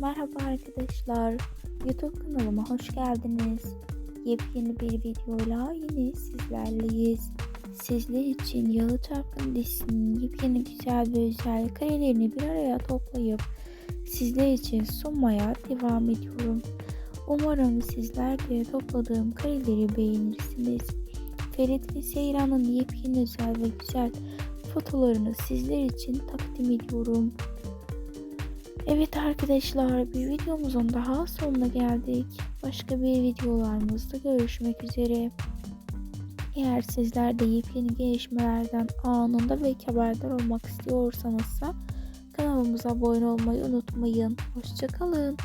Merhaba arkadaşlar. YouTube kanalıma hoş geldiniz. Yepyeni bir videoyla yine sizlerleyiz. Sizler için Yalı Çapkın dizisinin yepyeni güzel ve özel karelerini bir araya toplayıp sizler için sunmaya devam ediyorum. Umarım sizler de topladığım kareleri beğenirsiniz. Ferit ve Seyran'ın yepyeni özel ve güzel fotolarını sizler için takdim ediyorum. Evet arkadaşlar bir videomuzun daha sonuna geldik. Başka bir videolarımızda görüşmek üzere. Eğer sizler de yepyeni gelişmelerden anında ve haberdar olmak istiyorsanız kanalımıza abone olmayı unutmayın. Hoşçakalın.